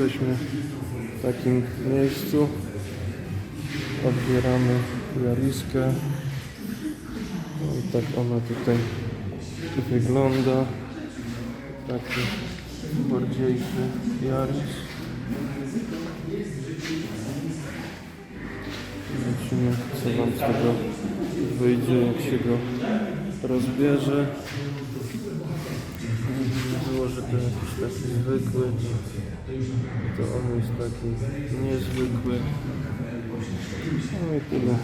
Jesteśmy w takim miejscu. Odbieramy Jariskę. No i tak ona tutaj wygląda. Taki bardziejszy Jaris. Zobaczymy co nam z tego wyjdzie, jak się go rozbierze. To jakiś taki zwykły, to on jest taki niezwykły. No i tyle.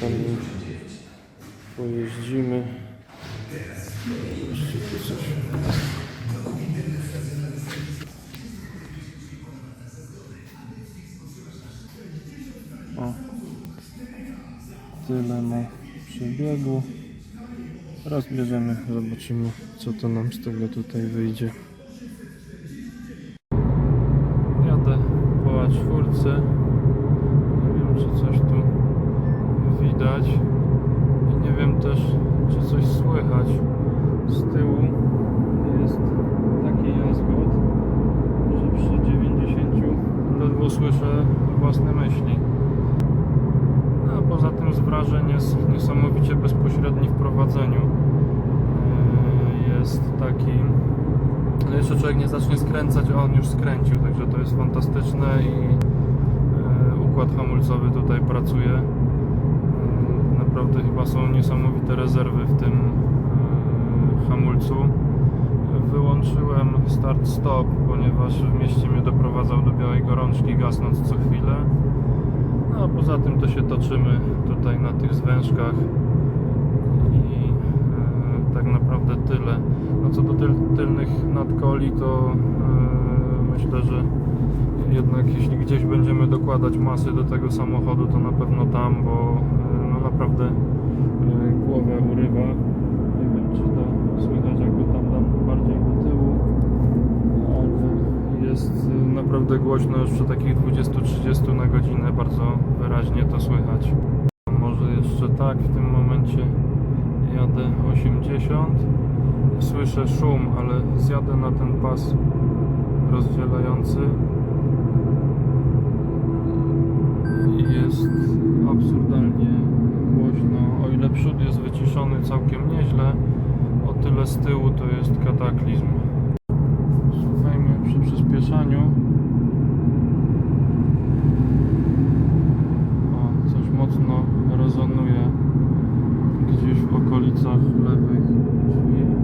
Tam pojeździmy. O. Tyle ma przebiegu. Rozbierzemy, zobaczymy co to nam z tego tutaj wyjdzie. A4. Nie wiem czy coś tu widać. I nie wiem też czy coś słychać. Z tyłu jest taki jazgot, że przy 90 ledwo słyszę własne myśli. A poza tym z wrażeń jest niesamowicie bezpośredni w prowadzeniu. Yy, Jest taki. No jeszcze człowiek nie zacznie skręcać, a on już skręcił, także to jest fantastyczne i układ hamulcowy tutaj pracuje. Yy, Naprawdę chyba są niesamowite rezerwy w tym yy, hamulcu. Wyłączyłem start-stop, ponieważ w mieście mnie doprowadzał do białej gorączki, gasnąc co chwilę. No a poza tym to się toczymy tutaj na tych zwężkach i e, tak naprawdę tyle. No co do tyl, tylnych nadkoli to e, myślę, że jednak jeśli gdzieś będziemy dokładać masy do tego samochodu to na pewno tam, bo e, no naprawdę e, głowę urywa. Nie wiem czy to słychać jak go tam dam bardziej do tyłu ale jest y, naprawdę głośno już przy takich 20-30 na godzinę bardzo wyraźnie to słychać. Może jeszcze tak, w tym momencie jadę 80 słyszę szum, ale zjadę na ten pas rozdzielający jest absurdalnie głośno. O ile przód jest wyciszony całkiem nieźle, o tyle z tyłu to jest kataklizm. Słuchajmy przy przyspieszaniu. O, coś mocno rezonuje gdzieś w okolicach lewych drzwi.